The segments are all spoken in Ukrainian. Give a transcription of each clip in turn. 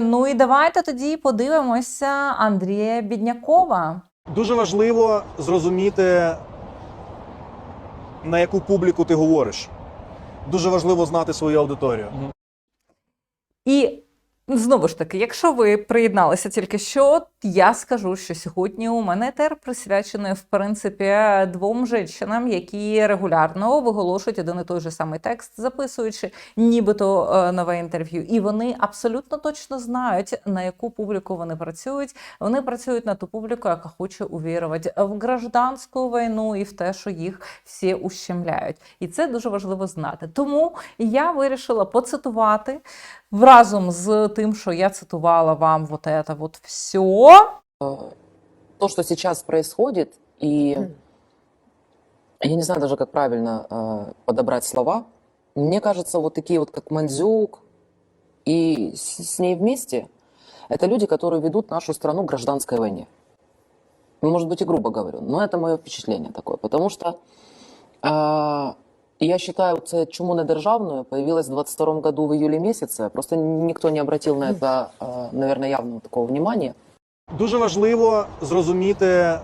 Ну і давайте тоді подивимося Андрія Біднякова. Дуже важливо зрозуміти, на яку публіку ти говориш. Дуже важливо знати свою аудиторію. І знову ж таки, якщо ви приєдналися тільки що, я скажу, що сьогодні у мене етер присвячений в принципі двом жінкам, які регулярно виголошують один і той же самий текст, записуючи нібито е, нове інтерв'ю. І вони абсолютно точно знають, на яку публіку вони працюють. Вони працюють на ту публіку, яка хоче увірувати в гражданську війну і в те, що їх всі ущемляють. І це дуже важливо знати. Тому я вирішила поцитувати разом з тим, що я цитувала вам вот это вот все. то, что сейчас происходит, и я не знаю даже, как правильно э, подобрать слова. Мне кажется, вот такие вот, как Мандзюк и с, с ней вместе, это люди, которые ведут нашу страну к гражданской войне. Ну, может быть, и грубо говорю, но это мое впечатление такое, потому что э, я считаю, це чому не державною появилась в 22 году в июле месяце. Просто никто не обратил на это, наверное, явного такого внимания. Дуже важливо зрозуміти,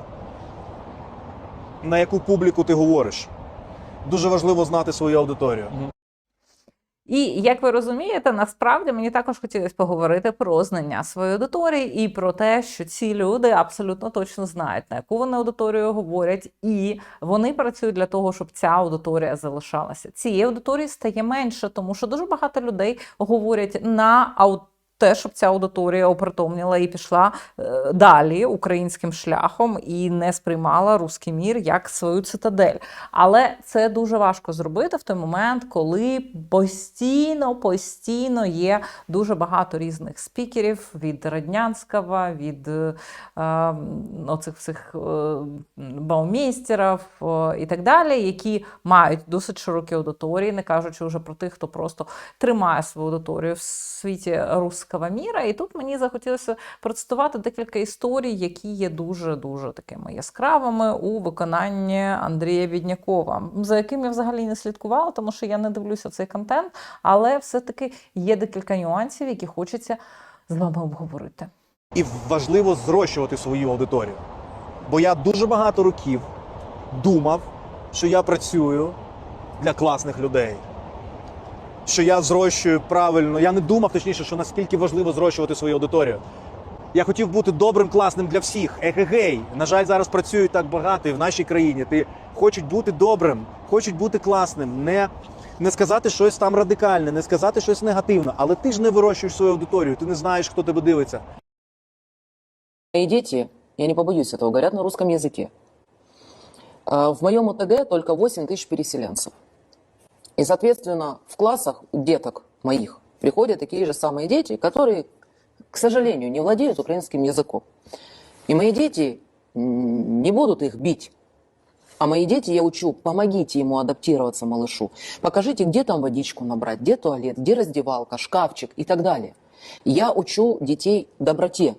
на яку публіку ти говориш. Дуже важливо знати свою аудиторію. І як ви розумієте, насправді мені також хотілося поговорити про знання своєї аудиторії і про те, що ці люди абсолютно точно знають, на яку вони аудиторію говорять, і вони працюють для того, щоб ця аудиторія залишалася. Цієї аудиторії стає менше, тому що дуже багато людей говорять на аудиторію. Те, щоб ця аудиторія опритомніла і пішла е, далі українським шляхом і не сприймала руський мір як свою цитадель. Але це дуже важко зробити в той момент, коли постійно, постійно є дуже багато різних спікерів від Раднянського, від е, е, оцих всіх е, баумейстерів е, і так далі, які мають досить широкі аудиторії, не кажучи вже про тих, хто просто тримає свою аудиторію в світі руського міра. І тут мені захотілося процитувати декілька історій, які є дуже дуже такими яскравими у виконанні Андрія Віднякова, за яким я взагалі не слідкувала, тому що я не дивлюся цей контент, але все-таки є декілька нюансів, які хочеться з вами обговорити. І важливо зрощувати свою аудиторію. Бо я дуже багато років думав, що я працюю для класних людей Що я зрощую правильно. Я не думав, точніше, що наскільки важливо зрощувати свою аудиторію. Я хотів бути добрим, класним для всіх. Егегей. На жаль, зараз працюють так багато і в нашій країні. Ти хочуть бути добрим, хочуть бути класним. Не, не сказати щось там радикальне, не сказати щось негативне, але ти ж не вирощуєш свою аудиторію, ти не знаєш, хто тебе дивиться. Мои дети, я не побоюсь этого, говорят на русском языке. А, В моем ОТГ только 8 тысяч переселенцев. И, соответственно, в классах деток моих приходят такие же самые дети, которые, к сожалению, не владеют украинским языком. И мои дети не будут их бить. А мои дети, я учу, помогите ему адаптироваться, малышу. Покажите, где там водичку набрать, где туалет, где раздевалка, шкафчик и так далее. Я учу детей доброте.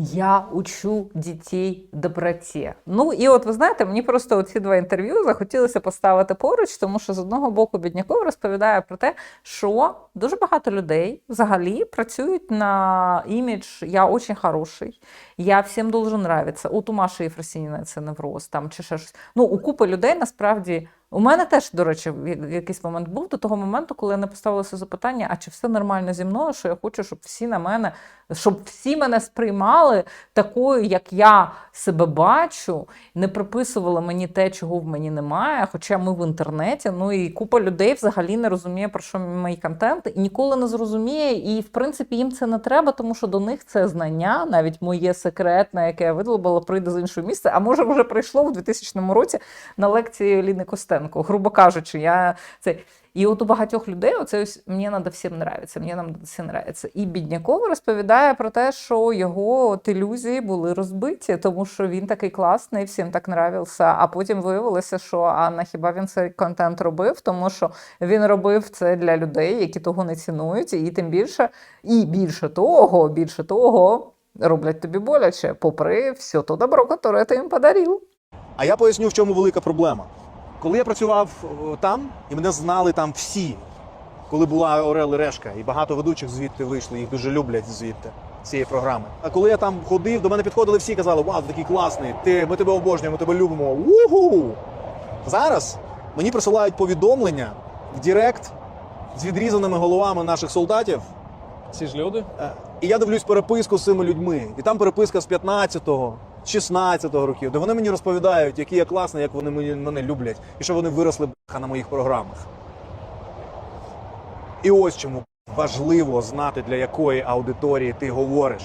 Я учу дітей доброті. Ну і от ви знаєте, мені просто оці два інтерв'ю захотілося поставити поруч, тому що з одного боку Бідняков розповідає про те, що дуже багато людей взагалі працюють на імідж Я очень хороший, я всім должен нравиться. У Тумаші Єфросініна це невроз там чи ще щось. Ну, у купи людей насправді. У мене теж, до речі, якийсь момент був до того моменту, коли я не поставилася запитання, а чи все нормально зі мною, що я хочу, щоб всі на мене, щоб всі мене сприймали такою, як я себе бачу, не приписували мені те, чого в мені немає. Хоча ми в інтернеті, ну і купа людей взагалі не розуміє, про що мій контент, і ніколи не зрозуміє. І в принципі їм це не треба, тому що до них це знання, навіть моє секретне, яке я видолбала, прийде з іншого місця. А може вже прийшло в 2000 році на лекції Ліни Костенко. Грубо кажучи, я це. І от у багатьох людей оце ось мені надо всім нравиться, мені нам всім нравиться. І Бідняков розповідає про те, що його от ілюзії були розбиті, тому що він такий класний, всім так нравився. А потім виявилося, що а на хіба він цей контент робив, тому що він робив це для людей, які того не цінують, і тим більше, і більше того, більше того, роблять тобі боляче, попри все то добро, яке ти їм подарив. А я поясню, в чому велика проблема. Коли я працював там, і мене знали там всі, коли була Орел і Решка, і багато ведучих звідти вийшли, їх дуже люблять звідти, цієї програми. А коли я там ходив, до мене підходили всі, і казали, вау, ти такий класний, ти, ми тебе обожнюємо, ми тебе любимо. Угу! Зараз мені присилають повідомлення в Директ з відрізаними головами наших солдатів. Ці ж люди? Е, І я дивлюсь переписку з цими людьми. І там переписка з 15-го, 16-го років, де вони мені розповідають, який я класний, як вони мені- мене люблять, і що вони виросли на моїх програмах. І ось чому важливо знати, для якої аудиторії ти говориш.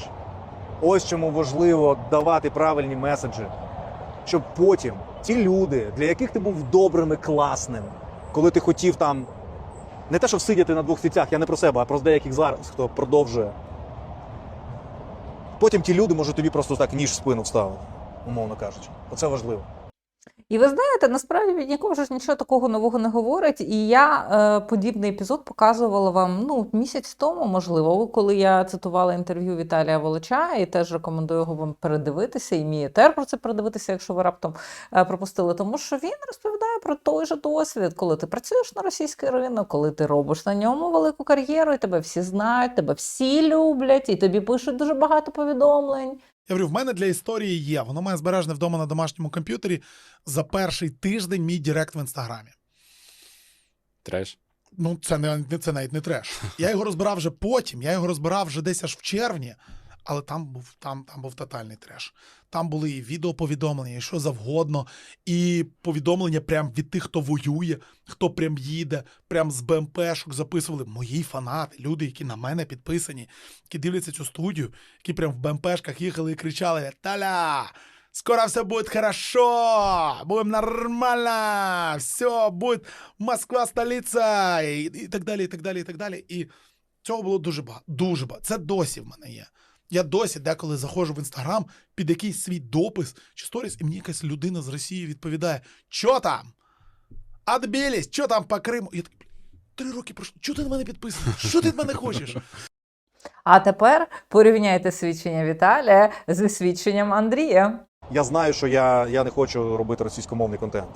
Ось чому важливо давати правильні меседжі, щоб потім ті люди, для яких ти був добрим і класним, коли ти хотів там не те, що всидіти на двох стільцях, я не про себе, а про деяких зараз, хто продовжує. Потім ті люди можуть тобі просто так ніж в спину вставити, умовно кажучи. Оце важливо. І ви знаєте, насправді він нікому ж нічого такого нового не говорить. І я е, подібний епізод показувала вам ну, місяць тому, можливо, коли я цитувала інтерв'ю Віталія Волоча, і теж рекомендую його вам передивитися, і мій етер про це передивитися, якщо ви раптом е, пропустили. Тому що він розповідає про той же досвід, коли ти працюєш на російський ринок, коли ти робиш на ньому велику кар'єру, і тебе всі знають, тебе всі люблять, і тобі пишуть дуже багато повідомлень. Я говорю, в мене для історії є. Воно має збережене вдома на домашньому комп'ютері за перший тиждень мій директ в інстаграмі. Треш. Ну, це не це навіть не треш. Я його розбирав вже потім. Я його розбирав вже десь аж в червні, але там був там, там був тотальний треш. Там були і відеоповідомлення, і що завгодно, і повідомлення прям від тих, хто воює, хто прям їде, прям з БМПшок записували мої фанати, люди, які на мене підписані, які дивляться цю студію, які прям в БМПшках їхали і кричали: Таля! Скоро все будет хорошо, будем нормально, все будет Москва столиця, і, і так далі, і так далі, і так далі. І цього було дуже багато. Дуже багато. Це досі в мене є. Я досі деколи заходжу в інстаграм під якийсь свій допис чи сторіс, і мені якась людина з Росії відповідає: Що там? Отбились, що там по Криму? Я такий, три роки пройшло. Чого ти на мене підписаний? Що ти від мене хочеш? А тепер порівняйте свідчення Віталія зі свідченням Андрія. Я знаю, що я, я не хочу робити російськомовний контент.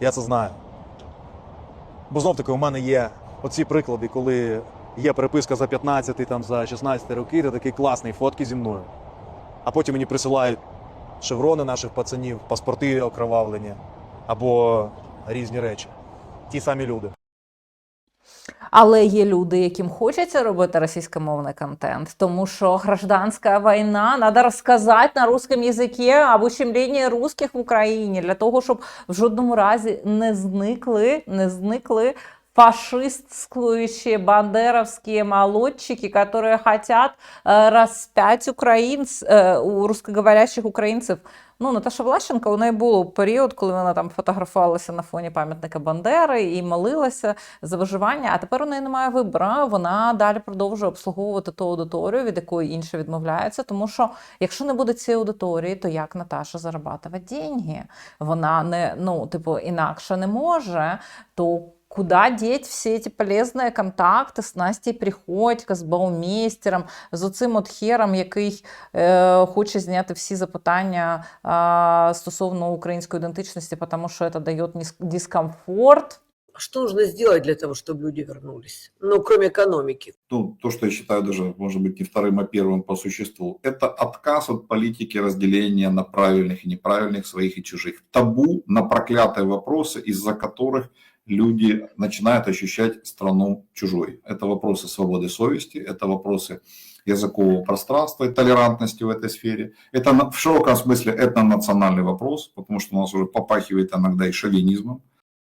Я це знаю. Бо знов таки у мене є оці приклади, коли є переписка за 15, там, за 16 роки, ти такий класний, фотки зі мною. А потім мені присилають шеврони наших пацанів, паспорти окровавлені або різні речі. Ті самі люди. Але є люди, яким хочеться робити російськомовний контент, тому що гражданська війна, треба розказати на русском язикі об ущемленні русських в Україні для того, щоб в жодному разі не зникли, не зникли фашистские бандеровские молодчики, которые хотят э, распять украинц, э, у русскоговорящих українців. Ну, Наташа Влащенко, у неї був період, коли вона там фотографувалася на фоні пам'ятника Бандери і молилася за виживання. А тепер у неї немає вибору. Вона далі продовжує обслуговувати ту аудиторію, від якої інша відмовляється. Тому що якщо не буде цієї аудиторії, то як Наташа зарабатувати деньги? Вона не ну, типу, інакше не може. То Куда деть всі ці полезні контакти з Настей Приходько, з Баумейстером, з оцим от хером, який е, хоче зняти всі запитання е, стосовно української ідентичності, тому що це дає ніс- дискомфорт. Что нужно сделать для того, чтобы люди вернулись? Ну, кроме экономики. ну, то, что я считаю даже, может быть, не вторым, а первым по существу, это отказ от политики разделения на правильных и неправильных, своих и чужих. Табу на проклятые вопросы, из-за которых люди начинают ощущать страну чужой. Это вопросы свободы совести, это вопросы языкового пространства и толерантности в этой сфере. Это в широком смысле это национальный вопрос, потому что у нас уже попахивает иногда и шовинизмом.